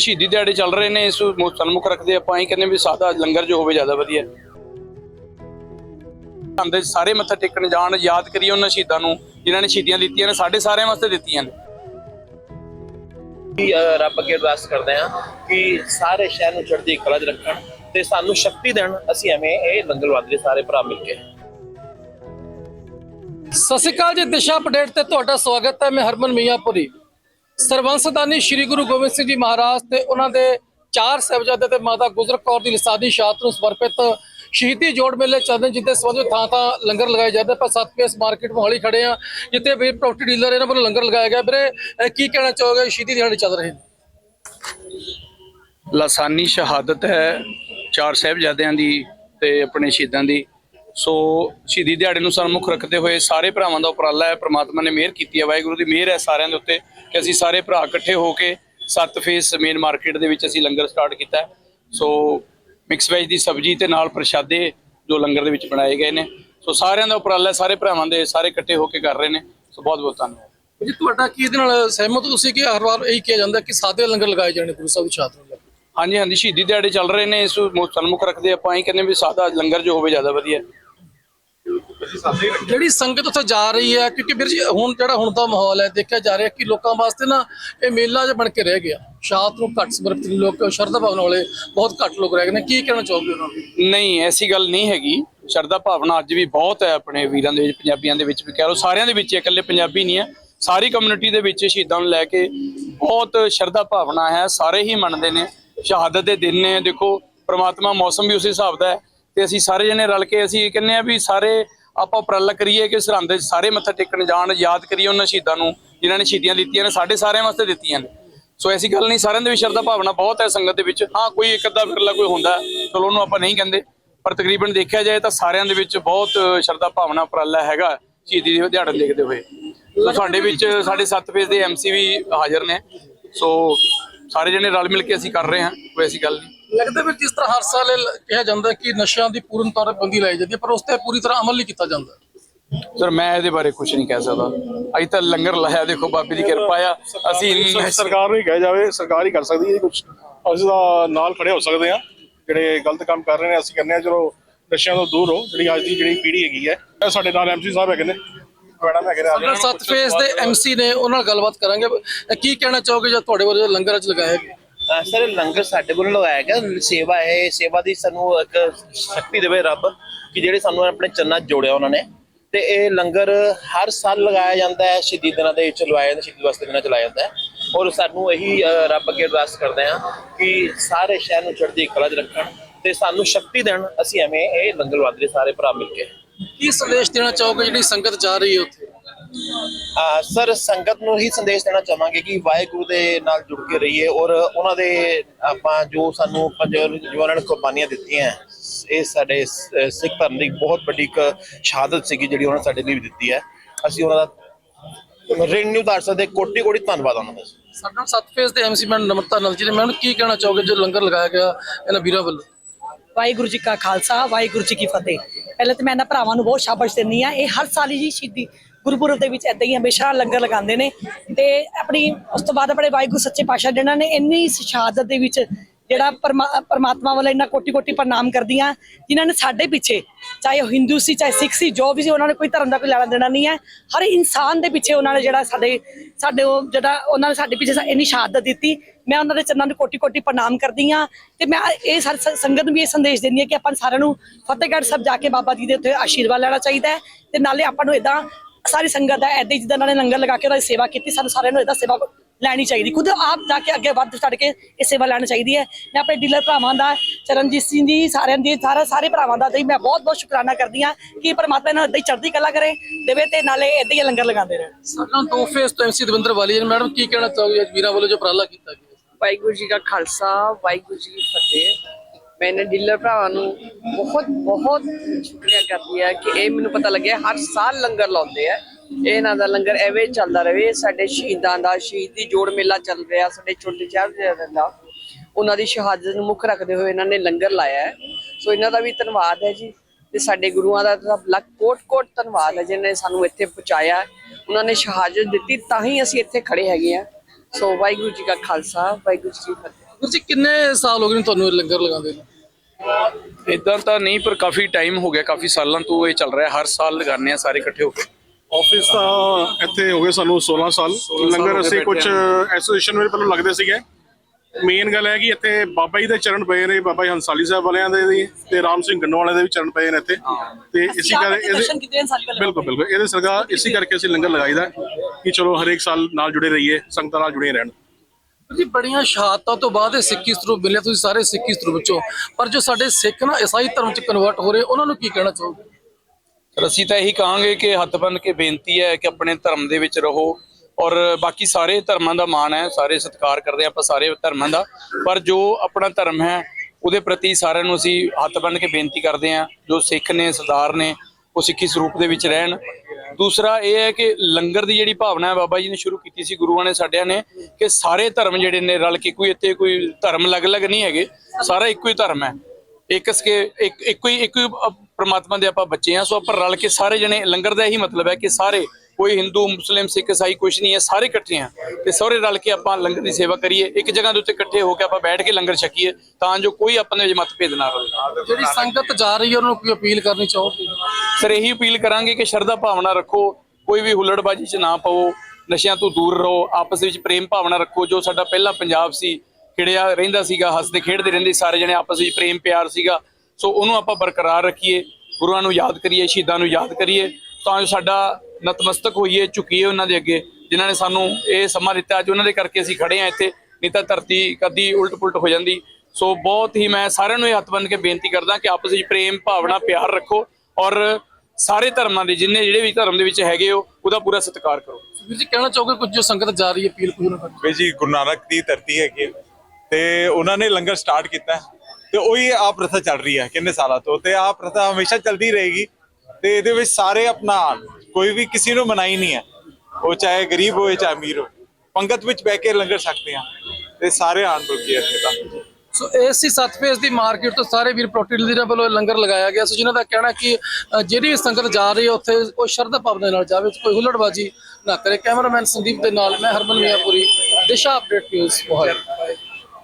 ਸ਼ਹੀਦੀ ਦਿਹਾੜੇ ਚੱਲ ਰਹੇ ਨੇ ਇਸ ਨੂੰ ਸਨਮੁਖ ਰੱਖਦੇ ਆਪਾਂ ਹੀ ਕਹਿੰਦੇ ਵੀ ਸਾਦਾ ਲੰਗਰ ਜੋ ਹੋਵੇ ਜ਼ਿਆਦਾ ਵਧੀਆ। ਆਂਦੇ ਸਾਰੇ ਮੱਥਾ ਟੇਕਣ ਜਾਣ ਯਾਦ ਕਰੀਏ ਉਹਨਾਂ ਸ਼ਹੀਦਾਂ ਨੂੰ ਜਿਨ੍ਹਾਂ ਨੇ ਸ਼ਹੀਦੀਆਂ ਦਿੱਤੀਆਂ ਨੇ ਸਾਡੇ ਸਾਰਿਆਂ ਵਾਸਤੇ ਦਿੱਤੀਆਂ ਨੇ। ਕਿ ਅ, ਰੱਬ ਅੱਗੇ ਅਰਦਾਸ ਕਰਦੇ ਹਾਂ ਕਿ ਸਾਰੇ ਸ਼ਹਿਰ ਨੂੰ ਚੜ੍ਹਦੀ ਕਲਾ 'ਚ ਰੱਖਣ ਤੇ ਸਾਨੂੰ ਸ਼ਕਤੀ ਦੇਣ ਅਸੀਂ ਐਵੇਂ ਇਹ ਲੰਗਰ ਵਾਦੇ ਸਾਰੇ ਭਰਾ ਮਿਲ ਕੇ। ਸਤਿ ਸ਼੍ਰੀ ਅਕਾਲ ਜੀ ਦਿਸ਼ਾ ਅਪਡੇਟ ਤੇ ਤੁਹਾਡਾ ਸਵਾਗਤ ਹੈ ਮੈਂ ਹਰਮਨ ਮੀਆਂਪੁਰੀ। ਸਰਵੰਸਦਾਨੀ ਸ੍ਰੀ ਗੁਰੂ ਗੋਬਿੰਦ ਸਿੰਘ ਜੀ ਮਹਾਰਾਜ ਤੇ ਉਹਨਾਂ ਦੇ ਚਾਰ ਸਾਹਿਬਜ਼ਾਦੇ ਤੇ ਮਾਤਾ ਗੁਜਰ ਕੌਰ ਦੀ ਲਿਸਾਦੀ ਸ਼ਹਾਦਤ ਨੂੰ ਸਮਰਪਿਤ ਸ਼ਹੀਦੀ ਜੋੜ ਮੇਲੇ ਚੱਲਦੇ ਨੇ, ਜਿੱਥੇ ਥਾਂ ਥਾਂ ਲੰਗਰ ਲਗਾਏ ਜਾਂਦੇ ਪਰ ਸਤਪੇਸ ਮਾਰਕੀਟ ਮੋਹਾਲੀ ਖੜੇ ਆ ਜਿੱਥੇ ਵੀ ਪ੍ਰੋਪਰਟੀ ਡੀਲਰ ਇਹਨਾਂ ਵੱਲੋਂ ਲੰਗਰ ਲਗਾਇਆ ਗਿਆ। ਵੀਰੇ ਕੀ ਕਹਿਣਾ ਚਾਹੋਗੇ? ਸ਼ਹੀਦੀ ਦਿਹਾੜੇ ਚੱਲ ਰਹੇ ਨੇ। ਲਾਸਾਨੀ ਸ਼ਹਾਦਤ ਹੈ ਚਾਰ ਸਾਹਿਬਜ਼ਾਦਿਆਂ ਦੀ ਤੇ ਆਪਣੇ ਸ਼ਹੀਦਾਂ ਦੀ। ਸੋ ਸ਼ਹੀਦੀ ਦਿਹਾੜੇ ਨੂੰ ਸਨਮੁਖ ਰੱਖਦੇ ਹੋਏ ਸਾਰੇ ਭਰਾਵਾਂ ਦਾ ਉਪਰਾਲਾ ਹੈ। ਪ੍ਰਮਾਤਮਾ ਨੇ ਮਿਹਰ ਕੀਤੀ ਹੈ। ਵਾਹਿਗੁਰੂ ਦੀ ਮਿਹਰ ਹੈ ਸਾਰਿਆਂ ਦੇ ਉੱਤੇ ਕਿ ਅਸੀਂ ਸਾਰੇ ਭਰਾ ਇਕੱਠੇ ਹੋ ਕੇ ਸੱਤ ਫੇਸ ਮੇਨ ਮਾਰਕੀਟ ਦੇ ਵਿੱਚ ਅਸੀਂ ਲੰਗਰ ਸਟਾਰਟ ਕੀਤਾ ਹੈ। ਸੋ ਮਿਕਸ ਵੈਜ ਦੀ ਸਬਜ਼ੀ ਤੇ ਨਾਲ ਪ੍ਰਸ਼ਾਦੇ ਜੋ ਲੰਗਰ ਦੇ ਵਿੱਚ ਬਣਾਏ ਗਏ ਨੇ। ਸੋ ਸਾਰਿਆਂ ਦਾ ਉਪਰਾਲਾ ਸਾਰੇ ਭਰਾਵਾਂ ਦੇ ਸਾਰੇ ਇਕੱਠੇ ਹੋ ਕੇ ਕਰ ਰਹੇ ਨੇ। ਸੋ ਬਹੁਤ ਬਹੁਤ ਧੰਨਵਾਦ। ਜੀ ਤੁਹਾਡਾ ਕੀ ਇਹਦੇ ਨਾਲ ਸਹਿਮਤ ਤੁਸੀਂ ਕਿ ਹਰ ਵਾਰ ਇਹੀ ਕਿਹਾ ਜਾਂਦਾ ਕਿ ਸਾਦੇ ਲੰਗਰ ਲਗਾਏ ਜਾਣੇ ਗੁਰੂ ਸਾਹਿਬ ਦੀ ਸ਼ਹਾਦਤ ਨੂੰ ਲੈ ਕੇ? ਹਾਂਜੀ ਹਾਂਜੀ। ਸ਼ਹੀਦੀ ਦਿਹਾੜੇ ਚੱਲ ਰਹੇ ਨੇ। ਇਸ ਨੂੰ ਸਨਮੁਖ ਰੱਖਦੇ ਆਪਾਂ। ਹੀ ਕਹਿੰਦੇ ਵੀ ਸਾਦਾ ਲੰਗਰ ਜੋ ਹੋਵੇ ਜ਼ਿਆਦਾ ਵਧੀਆ। ਜਿਹੜੀ ਸੰਗਤ ਉੱਥੇ ਜਾ ਰਹੀ ਹੈ ਕਿਉਂਕਿ ਵੀਰ ਜੀ ਹੁਣ ਜਿਹੜਾ ਹੁਣ ਦਾ ਮਾਹੌਲ ਹੈ ਦੇਖਿਆ ਜਾ ਰਿਹਾ ਕਿ ਲੋਕਾਂ ਵਾਸਤੇ ਨਾ ਇਹ ਮੇਲਾ ਜਿਹਾ ਬਣ ਕੇ ਰਹਿ ਗਿਆ। ਸ਼ਾਤ ਨੂੰ ਘੱਟ ਸਮਰਪਿਤ ਲੋਕ ਸ਼ਰਧਾ ਭਾਵਨਾ ਵਾਲੇ ਬਹੁਤ ਘੱਟ ਲੋਕ ਰਹਿ ਗਏ ਨੇ। ਕੀ ਕਹਿਣਾ ਚਾਹੋਗੇ ਉਹਨਾਂ ਨੂੰ? ਨਹੀਂ ਐਸੀ ਗੱਲ ਨਹੀਂ ਹੈਗੀ। ਸ਼ਰਧਾ ਭਾਵਨਾ ਅੱਜ ਵੀ ਬਹੁਤ ਹੈ ਆਪਣੇ ਵੀਰਾਂ ਦੇ ਵਿੱਚ ਪੰਜਾਬੀਆਂ ਦੇ ਵਿੱਚ ਵੀ। ਕਹਿ ਲਓ ਸਾਰਿਆਂ ਦੇ ਵਿੱਚ ਹੈ, ਇਕੱਲੇ ਪੰਜਾਬੀ ਨਹੀਂ ਹੈ। ਸਾਰੀ ਕਮਿਊਨਿਟੀ ਦੇ ਵਿੱਚ ਸ਼ਹੀਦਾਂ ਨੂੰ ਲੈ ਕੇ ਬਹੁਤ ਸ਼ਰਧਾ ਭਾਵਨਾ ਹੈ ਸਾਰੇ ਹੀ ਮੰਨਦੇ ਨੇ। ਸ਼ਹਾਦਤ ਦੇ ਦਿਨ ਨੇ ਦੇਖੋ ਪ੍ਰਮਾਤਮਾ ਮੌਸਮ ਵੀ ਉਸੇ ਹਿਸਾਬ ਦਾ ਹੈ। ਤੇ ਅਸੀਂ ਸਾਰੇ ਜਣੇ ਰਲ ਕੇ ਅਸੀਂ ਕਹਿੰਦੇ ਆ ਵੀ ਸਾਰੇ ਆਪਾਂ ਉਪਰਾਲਾ ਕਰੀਏ ਕਿ ਸਰਹੰਦ ਦੇ ਸਾਰੇ ਮੱਥਾ ਟੇਕਣ ਜਾਣ, ਯਾਦ ਕਰੀਏ ਉਹਨਾਂ ਸ਼ਹੀਦਾਂ ਨੂੰ, ਜਿਨ੍ਹਾਂ ਨੇ ਸ਼ਹੀਦੀਆਂ ਦਿੱਤੀਆਂ ਨੇ, ਸਾਡੇ ਸਾਰਿਆਂ ਵਾਸਤੇ ਦਿੱਤੀਆਂ ਨੇ। ਸੋ ਐਸੀ ਗੱਲ ਨਹੀਂ, ਸਾਰਿਆਂ ਦੇ ਵਿੱਚ ਸ਼ਰਧਾ ਭਾਵਨਾ ਬਹੁਤ ਹੈ ਸੰਗਤ ਦੇ ਵਿੱਚ। ਹਾਂ, ਕੋਈ ਇੱਕ ਅੱਧਾ ਵਿਰਲਾ ਕੋਈ ਹੁੰਦਾ ਚਲੋ ਉਹਨੂੰ ਆਪਾਂ ਨਹੀਂ ਕਹਿੰਦੇ, ਪਰ ਤਕਰੀਬਨ ਦੇਖਿਆ ਜਾਏ ਤਾਂ ਸਾਰਿਆਂ ਦੇ ਵਿੱਚ ਬਹੁਤ ਸ਼ਰਧਾ ਭਾਵਨਾ ਉਪਰਾਲਾ ਹੈਗਾ ਸ਼ਹੀਦੀ ਦੇ ਦਿਹਾੜੇ ਦੇਖਦੇ ਹੋਏ। ਸੋ ਸਾਡੇ ਵਿੱਚ ਸਾਡੇ ਸੱਤ ਫੇਜ਼ ਦੇ ਐਮਸੀ ਵੀ ਹਾਜ਼ਰ ਨੇ। ਸੋ ਸਾਰੇ ਜਣੇ ਰਲ ਮਿਲ ਕੇ ਅਸੀਂ ਕਰ ਰਹੇ ਹਾਂ, ਕੋਈ ਐਸੀ ਗੱਲ ਨਹੀਂ। ਲੱਗਦਾ ਵੀ ਜਿਸ ਤਰ੍ਹਾਂ ਹਰ ਸਾਲ ਇਹ ਲ- ਕਿਹਾ ਜਾਂਦਾ ਕਿ ਨਸ਼ਿਆਂ ਦੀ ਪੂਰਨ ਤੌਰ ਤੇ ਬੰਦੀ ਲਾਈ ਜਾਂਦੀ ਹੈ ਪਰ ਉਸ ਤੇ ਪੂਰੀ ਤਰ੍ਹਾਂ ਅਮਲ ਨਹੀਂ ਕੀਤਾ ਜਾਂਦਾ। ਸਰ ਮੈਂ ਇਹਦੇ ਬਾਰੇ ਕੁਝ ਨਹੀਂ ਕਹਿ ਸਕਦਾ। ਅਜੇ ਤਾਂ ਲੰਗਰ ਲਾਇਆ ਦੇਖੋ ਬਾਬੇ ਦੀ ਕਿਰਪਾ ਆ। ਅਸੀਂ ਸਰਕਾਰ ਨੂੰ ਹੀ ਕਿਹਾ ਜਾਵੇ ਸਰਕਾਰ ਹੀ ਕਰ ਸਕਦੀ ਹੈ ਕੁਝ ਅਸੀਂ ਤਾਂ ਨਾਲ ਖੜੇ ਹੋ ਸਕਦੇ ਹਾਂ। ਜਿਹੜੇ ਗਲਤ ਕੰਮ ਕਰ ਰਹੇ ਨੇ ਅਸੀਂ ਕਹਿੰਦੇ ਹਾਂ ਚਲੋ ਨਸ਼ਿਆਂ ਤੋਂ ਦੂਰ ਹੋ ਜਿਹੜੀ ਅੱਜ ਦੀ ਜਿਹੜੀ ਪੀੜ੍ਹੀ ਹੈਗੀ ਹੈ ਇਹ ਸਾਡੇ ਨਾਲ ਐਮਸੀ ਸਾਹਿਬ ਹੈਗੇ ਨੇ। ਮੈਡਮ ਹੈਗੇ ਨੇ। ਅਗਰ ਸੱਤ ਫੇਸ ਦੇ ਐਮਸੀ ਨੇ ਉਹਨਾਂ ਨਾਲ ਗੱਲਬਾਤ ਕਰਾਂਗੇ। ਅਹ ਕੀ ਕਹਿਣਾ ਚਾਹੋਗੇ ਜਦ ਤੁਹਾਡੇ ਵੱਲੋਂ ਲੰਗਰ ਅੱਜ ਲਗਾਇਆ ਗਿਆ? ਸਰ, ਲੰਗਰ ਸਾਡੇ ਵੱਲੋਂ ਲਗਾਇਆ ਗਿਆ। ਸੇਵਾ ਹੈ, ਸੇਵਾ ਦੀ ਸਾਨੂੰ ਇੱਕ ਸ਼ਕਤੀ ਦੇਵੇ ਰੱਬ ਕਿ ਜਿਹੜੇ ਸਾਨੂੰ ਆਪਣੇ ਚੰਨਾ ਜੋੜਿਆ ਉਹਨਾਂ ਨੇ। ਤੇ ਇਹ ਲੰਗਰ ਹਰ ਸਾਲ ਲਗਾਇਆ ਜਾਂਦਾ ਹੈ, ਸ਼ਹੀਦੀ ਦਿਨਾਂ ਦੇ ਵਿੱਚ ਲਵਾਇਆ ਜਾਂਦਾ, ਸ਼ਹੀਦੀ ਵਾਸਤੇ ਦਿਨਾਂ ਚਲਾਇਆ ਜਾਂਦਾ ਹੈ। ਔਰ ਸਾਨੂੰ ਇਹੀ ਰੱਬ ਅੱਗੇ ਅਰਦਾਸ ਕਰਦੇ ਹਾਂ ਕਿ ਸਾਰੇ ਸ਼ਹਿਰ ਨੂੰ ਚੜ੍ਹਦੀ ਕਲਾ 'ਚ ਰੱਖਣ ਤੇ ਸਾਨੂੰ ਸ਼ਕਤੀ ਦੇਣ। ਅਸੀਂ ਐਵੇਂ ਇਹ ਲੰਗਰ ਵਾਦੇ ਸਾਰੇ ਭਰਾ ਮਿਲ ਕੇ। ਕੀ ਸੰਦੇਸ਼ ਦੇਣਾ ਚਾਹੋਗੇ ਜਿਹੜੀ ਸੰਗਤ ਜਾ ਰਹੀ ਹੈ ਉੱਥੇ? ਸਰ ਸੰਗਤ ਨੂੰ ਹੀ ਸੰਦੇਸ਼ ਦੇਣਾ ਚਾਹਾਂਗੇ ਕਿ ਵਾਹਿਗੁਰੂ ਦੇ ਨਾਲ ਜੁੜ ਕੇ ਰਹੀਏ ਔਰ ਉਹਨਾਂ ਦੇ ਆਪਾਂ ਜੋ ਸਾਨੂੰ ਪੰਜਾਬ ਜੋ ਉਹਨਾਂ ਨੇ ਕੁਰਬਾਨੀਆਂ ਦਿੱਤੀਆਂ ਇਹ ਸਾਡੇ ਸਿੱਖ ਧਰਮ ਦੀ ਬਹੁਤ ਵੱਡੀ ਇੱਕ ਸ਼ਹਾਦਤ ਸੀਗੀ ਜਿਹੜੀ ਉਹਨਾਂ ਨੇ ਸਾਡੇ ਲਈ ਦਿੱਤੀ ਹੈ। ਅਸੀਂ ਉਹਨਾਂ ਦਾ ਰਿਣ ਨਹੀਂ ਉਤਾਰ ਸਕਦੇ ਕੋਟੀ ਕੋਟੀ ਧੰਨਵਾਦ ਉਹਨਾਂ ਦਾ। ਸਾਡੇ ਸੱਤ ਫੇਸ ਦੇ ਐਮਸੀ ਮੈਡਮ ਨਮਰਤਾ ਨਲ ਜੀ ਨੇ ਮੈਡਮ ਕੀ ਕਹਿਣਾ ਚਾਹੋਗੇ ਜੋ ਲੰਗਰ ਲਗਾਇਆ ਗਿਆ ਇਹਨਾਂ ਵੀਰਾਂ ਵੱਲੋਂ? ਵਾਹਿਗੁਰੂ ਜੀ ਕਾ ਖਾਲਸਾ ਵਾਹਿਗੁਰੂ ਜੀ ਕੀ ਫਤਿਹ। ਪਹਿਲਾਂ ਤਾਂ ਮੈਂ ਇਹਨਾਂ ਭਰਾਵਾਂ ਨੂੰ ਬਹੁਤ ਸ਼ਾਬਾਸ਼ ਦਿੰਦੀ ਆ ਇਹ ਹਰ ਸਾਲ ਹੀ ਜੀ ਸ਼ਹੀਦੀ ਗੁਰਪੁਰਬ ਦੇ ਵਿੱਚ ਏਦਾਂ ਹੀ ਹਮੇਸ਼ਾ ਲੰਗਰ ਲਗਾਉਂਦੇ ਨੇ ਤੇ ਆਪਣੀ ਉਸ ਤੋਂ ਬਾਅਦ ਆਪਣੇ ਵਾਹਿਗੁਰੂ ਸੱਚੇ ਪਾਤਸ਼ਾਹ ਜਿਨ੍ਹਾਂ ਨੇ ਇੰਨੀ ਸ਼ਹਾਦਤ ਦੇ ਵਿੱਚ ਜਿਹੜਾ ਪਰਮਾ- ਪਰਮਾਤਮਾ ਵੱਲ ਇੰਨਾ ਕੋਟੀ ਕੋਟੀ ਪ੍ਰਣਾਮ ਕਰਦੀਆਂ, ਜਿਨ੍ਹਾਂ ਨੇ ਸਾਡੇ ਪਿੱਛੇ, ਚਾਹੇ ਉਹ ਹਿੰਦੂ ਸੀ, ਚਾਹੇ ਸਿੱਖ ਸੀ, ਜੋ ਵੀ ਸੀ, ਉਹਨਾਂ ਨੇ ਕੋਈ ਧਰਮ ਦਾ ਕੋਈ ਲੈਣਾ ਦੇਣਾ ਨਹੀਂ ਹੈ। ਹਰ ਇਨਸਾਨ ਦੇ ਪਿੱਛੇ ਉਹਨਾਂ ਨੇ ਜਿਹੜਾ ਸਾਡੇ ਸਾਡੇ ਉਹ ਜਿਹੜਾ ਉਹਨਾਂ ਨੇ ਸਾਡੇ ਪਿੱਛੇ ਇੰਨੀ ਸ਼ਹਾਦਤ ਦਿੱਤੀ। ਮੈਂ ਉਹਨਾਂ ਦੇ ਚਰਨਾਂ ਨੂੰ ਕੋਟੀ ਕੋਟੀ ਪ੍ਰਣਾਮ ਕਰਦੀ ਆ ਤੇ ਮੈਂ ਇਹ ਸ- ਸੰਗਤ ਨੂੰ ਵੀ ਇਹ ਸੰਦੇਸ਼ ਦਿੰਦੀ ਆ ਕਿ ਆਪਾਂ ਸਾਰਿਆਂ ਨੂੰ ਫਤਿਹਗੜ੍ਹ ਸਾਹਿਬ ਜਾ ਕੇ ਬਾਬਾ ਜੀ ਦੇ ਉੱਤੇ ਆਸ਼ੀਰਵਾਦ ਲੈਣਾ ਚਾਹੀਦਾ ਹੈ ਤੇ ਨਾਲੇ ਆਪਾਂ ਨੂੰ ਇਦਾਂ ਸਾਰੀ ਸੰਗਤ ਦਾ ਐਦਾਂ ਜਿੱਦਾਂ ਉਹਨਾਂ ਨੇ ਲੰਗਰ ਲਗਾ ਕੇ ਉਹਨਾਂ ਦੀ ਸੇਵਾ ਕੀਤੀ ਸਾਨੂੰ ਸਾਰਿਆਂ ਨੂੰ ਇਦਾਂ ਸੇਵਾ ਲੈਣੀ ਚਾਹੀਦੀ। ਖੁਦ ਆਪ ਜਾ ਕੇ ਅੱਗੇ ਵੱਧ ਚੜ ਕੇ ਇਹ ਸੇਵਾ ਲੈਣੀ ਚਾਹੀਦੀ ਹੈ। ਮੈਂ ਆਪਣੇ ਡੀਲਰ ਭਰਾਵਾਂ ਦਾ ਚਰਨਜੀਤ ਸਿੰਘ ਜੀ ਸਾਰਿਆਂ ਦੀ ਸਾਰਾ ਸਾਰੇ ਭਰਾਵਾਂ ਦਾ ਮੈਂ ਬਹੁਤ ਬਹੁਤ ਸ਼ੁਕਰਾਨਾ ਕਰਦੀ ਆ ਕਿ ਪਰਮਾਤਮਾ ਇਹਨਾਂ ਏਦਾਂ ਹੀ ਚੜ੍ਹਦੀ ਕਲਾ ਕਰੇ ਦੇਵੇ ਤੇ ਨਾਲੇ ਏਦਾਂ ਹੀ ਲੰਗਰ ਲਗਾਉਂਦੇ ਰਹਿਣ ਸਾਡੇ ਨਾਲ ਦੋ ਫੇਸ ਤੋਂ ਐਮਸੀ ਦਵਿੰਦਰ ਵਾਲੀ ਜੀ ਮੈਡਮ ਕੀ ਕਹਿਣਾ ਚਾਹੋਗੇ? ਅੱਜ ਵੀਰਾਂ ਵੱਲੋਂ ਜੋ ਉਪਰਾਲਾ ਕੀਤਾ ਗਿਆ। ਵਾਹਿਗੁਰੂ ਜੀ ਕਾ ਖਾਲਸਾ ਵਾਹਿਗੁਰੂ ਜੀ ਕੀ ਫਤਿਹ। ਮੈਂ ਇਹਨਾਂ ਡੀਲਰ ਭਰਾਵਾਂ ਨੂੰ ਬਹੁਤ ਬਹੁਤ ਸ਼ੁਕਰੀਆ ਕਰਦੀ ਹਾਂ ਕਿ ਇਹ ਮੈਨੂੰ ਪਤਾ ਲੱਗਿਆ ਹਰ ਸਾਲ ਲੰਗਰ ਲਾਉਂਦੇ ਆ। ਇਹਨਾਂ ਦਾ ਲੰਗਰ ਐਵੇਂ ਚੱਲਦਾ ਰਹੇ, ਸਾਡੇ ਸ਼ਹੀਦਾਂ ਦਾ, ਸ਼ਹੀਦੀ ਜੋੜ ਮੇਲਾ ਚੱਲ ਰਿਹਾ, ਸਾਡੇ ਛੋਟੇ ਸ਼ਹਿਰ ਦਾ। ਉਹਨਾਂ ਦੀ ਸ਼ਹਾਦਤ ਨੂੰ ਮੁੱਖ ਰੱਖਦੇ ਹੋਏ ਇਹਨਾਂ ਨੇ ਲੰਗਰ ਲਾਇਆ ਹੈ। ਸੋ ਇਹਨਾਂ ਦਾ ਵੀ ਧੰਨਵਾਦ ਹੈ ਜੀ। ਤੇ ਸਾਡੇ ਗੁਰੂਆਂ ਦਾ ਤਾਂ ਲੱਖ ਕੋਟ ਕੋਟ ਧੰਨਵਾਦ ਹੈ ਜਿਨ੍ਹਾਂ ਨੇ ਸਾਨੂੰ ਇੱਥੇ ਪਹੁੰਚਾਇਆ। ਉਹਨਾਂ ਨੇ ਸ਼ਹਾਦਤ ਦਿੱਤੀ, ਤਾਂ ਹੀ ਅਸੀਂ ਇੱਥੇ ਖੜੇ ਹੈਗੇ ਆ ਸੋ ਵਾਹਿਗੁਰੂ ਜੀ ਕਾ ਖਾਲਸਾ, ਵਾਹਿਗੁਰੂ ਜੀ ਕੀ ਫਤਿਹ। ਜੀ ਕਿੰਨੇ ਸਾਲ ਹੋ ਗਏ ਨੇ ਤੁਹਾਨੂੰ ਇਹ ਲੰਗਰ ਲਗਾਉਂਦੇ ਨੂੰ? ਇਦਾਂ ਤਾਂ ਨਹੀਂ ਪਰ ਕਾਫੀ ਟਾਈਮ ਹੋ ਗਿਆ ਕਾਫੀ ਸਾਲਾਂ ਤੋਂ ਇਹ ਚੱਲ ਰਿਹਾ ਹਰ ਸਾਲ ਲਗਾਉਂਦੇ ਆ ਸਾਰੇ ਇਕੱਠੇ ਹੋ ਕੇ। ਆਫਿਸ ਤਾਂ ਇੱਥੇ ਹੋ ਗਏ ਸਾਨੂੰ 16 ਸਾਲ। ਲੰਗਰ ਅਸੀਂ ਕੁਝ ਐਸੋਸੀਏਸ਼ਨ ਵਿੱਚ ਪਹਿਲਾਂ ਲੱਗਦੇ ਸੀਗੇ। ਮੇਨ ਗੱਲ ਹੈ ਕਿ ਇੱਥੇ ਬਾਬਾ ਜੀ ਦੇ ਚਰਨ ਪਏ ਨੇ ਬਾਬਾ ਜੀ ਹੰਸਾਲੀ ਸਾਹਿਬ ਵਾਲਿਆਂ ਦੇ ਵੀ ਤੇ ਰਾਮ ਸਿੰਘ ਗੰਨੋ ਵਾਲਿਆਂ ਦੇ ਵੀ ਚਰਨ ਪਏ ਨੇ ਇੱਥੇ। ਤੇ ਇਸੇ ਕਰਕੇ ਬਿਲਕੁਲ ਬਿਲਕੁਲ। ਇਹਦੇ ਸਰਕਾਰ ਇਸੇ ਕਰਕੇ ਅਸੀਂ ਲੰਗਰ ਲਗਾਈਦਾ ਕਿ ਚਲੋ ਹਰੇਕ ਸਾਲ ਨਾਲ ਜੁੜੇ ਰਹੀਏ ਸੰਗਤਾਂ ਨਾਲ ਜੁੜੇ ਰਹਿਣ। ਜੀ ਬੜੀਆਂ ਸ਼ਹਾਦਤਾਂ ਤੋਂ ਬਾਅਦ ਇਹ ਸਿੱਖੀ ਸਰੂਪ ਮਿਲਿਆ, ਤੁਸੀਂ ਸਾਰੇ ਸਿੱਖੀ ਸਰੂਪ ਵਿੱਚੋਂ। ਪਰ ਜੋ ਸਾਡੇ ਸਿੱਖ ਨਾ ਈਸਾਈ ਧਰਮ ਚ ਕਨਵਰਟ ਹੋ ਰਹੇ, ਉਹਨਾਂ ਨੂੰ ਕੀ ਕਹਿਣਾ ਚਾਹੋਗੇ? ਪਰ ਅਸੀਂ ਤਾਂ ਇਹੀ ਕਹਾਂਗੇ ਕਿ ਹੱਥ ਬੰਨ ਕੇ ਬੇਨਤੀ ਹੈ ਕਿ ਆਪਣੇ ਧਰਮ ਦੇ ਵਿੱਚ ਰਹੋ ਔਰ ਬਾਕੀ ਸਾਰੇ ਧਰਮਾਂ ਦਾ ਮਾਣ ਹੈ, ਸਾਰੇ ਸਤਿਕਾਰ ਕਰਦੇ ਆਪਾਂ ਸਾਰੇ ਧਰਮਾਂ ਦਾ। ਪਰ ਜੋ ਆਪਣਾ ਧਰਮ ਹੈ, ਉਹਦੇ ਪ੍ਰਤੀ ਸਾਰਿਆਂ ਨੂੰ ਅਸੀਂ ਹੱਥ ਬੰਨ ਕੇ ਬੇਨਤੀ ਕਰਦੇ ਹਾਂ, ਜੋ ਸਿੱਖ ਨੇ, ਸਰਦਾਰ ਨੇ, ਉਹ ਸਿੱਖੀ ਸਰੂਪ ਦੇ ਵਿੱਚ ਰਹਿਣ। ਦੂਸਰਾ ਇਹ ਹੈ ਕਿ ਲੰਗਰ ਦੀ ਜਿਹੜੀ ਭਾਵਨਾ ਹੈ ਬਾਬਾ ਜੀ ਨੇ ਸ਼ੁਰੂ ਕੀਤੀ ਸੀ, ਗੁਰੂਆਂ ਨੇ ਸਾਡਿਆਂ ਨੇ ਕਿ ਸਾਰੇ ਧਰਮ ਜਿਹੜੇ ਨੇ ਰਲ ਕੇ, ਕੋਈ ਇੱਥੇ ਕੋਈ ਧਰਮ ਅਲੱਗ-ਅਲੱਗ ਨਹੀਂ ਹੈਗੇ, ਸਾਰਾ ਇੱਕੋ ਹੀ ਧਰਮ ਹੈ। ਇੱਕ ਸਕੇ ਇੱਕ, ਇੱਕੋ ਹੀ ਇੱਕੋ ਹੀ ਪ੍ਰਮਾਤਮਾ ਦੇ ਆਪਾਂ ਬੱਚੇ ਆ ਸੋ ਆਪਾਂ ਰਲ ਕੇ ਸਾਰੇ ਜਣੇ, ਲੰਗਰ ਦਾ ਇਹੀ ਮਤਲਬ ਹੈ ਕਿ ਸਾਰੇ, ਕੋਈ ਹਿੰਦੂ, ਮੁਸਲਿਮ, ਸਿੱਖ ਇਸਾਈ ਕੁਛ ਨਹੀਂ ਹੈ, ਸਾਰੇ ਇਕੱਠੇ ਆ ਤੇ ਸਾਰੇ ਰਲ ਕੇ ਆਪਾਂ ਲੰਗਰ ਦੀ ਸੇਵਾ ਕਰੀਏ, ਇੱਕ ਜਗ੍ਹਾ ਦੇ ਉੱਤੇ ਇਕੱਠੇ ਹੋ ਕੇ ਆਪਾਂ ਬੈਠ ਕੇ ਲੰਗਰ ਛਕੀਏ, ਤਾਂ ਜੋ ਕੋਈ ਆਪਣੇ ਵਿੱਚ ਮਤਭੇਦ ਨਾ ਰਹੇ ਜਿਹੜੀ ਸੰਗਤ ਜਾ ਰਹੀ ਹੈ, ਉਹਨਾਂ ਨੂੰ ਕੋਈ ਅਪੀਲ ਕਰਨੀ ਚਾਹੋਗੇ ਸਰ ਇਹੀ ਅਪੀਲ ਕਰਾਂਗੇ ਕਿ ਸ਼ਰਧਾ ਭਾਵਨਾ ਰੱਖੋ, ਕੋਈ ਵੀ ਹੁੱਲੜਬਾਜੀ 'ਚ ਨਾ ਪਾਓ ਨਸ਼ਿਆਂ ਤੋਂ ਦੂਰ ਰਹੋ, ਆਪਸ ਵਿੱਚ ਪ੍ਰੇਮ ਭਾਵਨਾ ਰੱਖੋ, ਜੋ ਸਾਡਾ ਪਹਿਲਾ ਪੰਜਾਬ ਸੀ, ਖਿੜਿਆ ਰਹਿੰਦਾ ਸੀਗਾ, ਹੱਸਦੇ ਖੇਡਦੇ ਰਹਿੰਦੇ ਸਾਰੇ ਜਣੇ ਆਪਸ ਵਿੱਚ ਪ੍ਰੇਮ ਪਿਆਰ ਸੀਗਾ। ਸੋ ਉਹਨੂੰ ਆਪਾਂ ਬਰਕਰਾਰ ਰੱਖੀਏ, ਗੁਰੂਆਂ ਨੂੰ ਯਾਦ ਕਰੀਏ, ਸ਼ਹੀਦਾਂ ਨੂੰ ਯਾਦ ਕਰੀਏ, ਤਾਂ ਜੋ ਸਾਡਾ ਨਤਮਸਤਕ ਹੋਈਏ, ਝੁਕੀਏ ਉਹਨਾਂ ਦੇ ਅੱਗੇ, ਜਿਨ੍ਹਾਂ ਨੇ ਸਾਨੂੰ ਇਹ ਸਮਾਂ ਦਿੱਤਾ, ਅੱਜ ਉਹਨਾਂ ਦੇ ਕਰਕੇ ਅਸੀਂ ਖੜੇ ਆ ਇੱਥੇ, ਨਹੀਂ ਤਾਂ ਧਰਤੀ ਕਦੀ ਉਲਟ ਪੁਲਟ ਹੋ ਜਾਂਦੀ। ਸੋ ਬਹੁਤ ਹੀ ਮੈਂ ਸਾਰਿਆਂ ਨੂੰ ਇਹ ਹੱਥ ਬੰਨ੍ਹ ਕੇ ਬੇਨਤੀ ਕਰਦਾ ਕਿ ਆਪਸ ਵਿੱਚ ਪ੍ਰੇਮ, ਭਾਵਨਾ, ਪਿਆਰ ਰੱਖੋ ਔਰ ਸਾਰੇ ਧਰਮਾਂ ਦੇ ਜਿੰਨੇ ਜਿਹੜੇ ਵੀ ਧਰਮ ਦੇ ਵਿੱਚ ਹੈਗੇ ਹੋ ਉਹਦਾ ਪੂਰਾ ਸਤਿਕਾਰ ਕਰੋ। ਵੀਰ ਜੀ ਕਹਿਣਾ ਚਾਹੋਗੇ ਕੁਝ ਜੋ ਸੰਗਤ ਜਾ ਰਹੀ ਹੈ ਅਪੀਲ ਕੁਝ ਨੂੰ ਵੀ ਜੀ ਗੁਰੂ ਨਾਨਕ ਦੀ ਧਰਤੀ ਹੈਗੀ ਹੈ ਤੇ ਉਹਨਾਂ ਨੇ ਲੰਗਰ ਸਟਾਰਟ ਕੀਤਾ ਤੇ ਉਹੀ ਆ ਪ੍ਰਥਾ ਚੱਲ ਰਹੀ ਹੈ ਕਿੰਨੇ ਸਾਲਾਂ ਤੋਂ ਤੇ ਆ ਪ੍ਰਥਾ ਹਮੇਸ਼ਾ ਚੱਲਦੀ ਰਹੇਗੀ ਤੇ ਇਹਦੇ ਵਿੱਚ ਸਾਰੇ ਆਪਣਾ। ਕੋਈ ਵੀ ਕਿਸੇ ਨੂੰ ਮਨਾਈ ਨਹੀਂ ਹੈ। ਉਹ ਚਾਹੇ ਗਰੀਬ ਹੋਵੇ ਚਾਹੇ ਅਮੀਰ ਹੋਵੇ ਪੰਗਤ ਵਿੱਚ ਬਹਿ ਕੇ ਲੰਗਰ ਛਕਦੇ ਆ ਤੇ ਸਾਰੇ ਆਣ ਬਲਕੀ ਇੱਥੇ ਤਾਂ। ਸੋ ਏਸੀ ਸੱਤ ਫੇਸ ਦੀ ਮਾਰਕੀਟ ਤੋਂ ਸਾਰੇ ਵੀਰ ਪ੍ਰੋਟੀਨ ਲੀਡਰਾਂ ਵੱਲੋਂ ਇਹ ਲੰਗਰ ਲਗਾਇਆ ਗਿਆ। ਸੋ ਜਿਨ੍ਹਾਂ ਦਾ ਕਹਿਣਾ ਕਿ ਜਿਹੜੀ ਵੀ ਸੰਗਤ ਜਾ ਰਹੀ ਹੈ ਉੱਥੇ, ਉਹ ਸ਼ਰਧਾ ਭਾਵ ਦੇ ਨਾਲ ਜਾਵੇ, ਕੋਈ ਹੁੱਲੜਬਾਜੀ ਨਾ ਕਰੇ। ਕੈਮਰਾਮੈਨ ਸੰਦੀਪ ਦੇ ਨਾਲ, ਮੈਂ ਹਰਮਨ ਮੀਆਂਪੁਰੀ, ਦਿਸ਼ਾ ਅਪਡੇਟ ਨਿਊਜ਼ ਮੋਹਾਲੀ।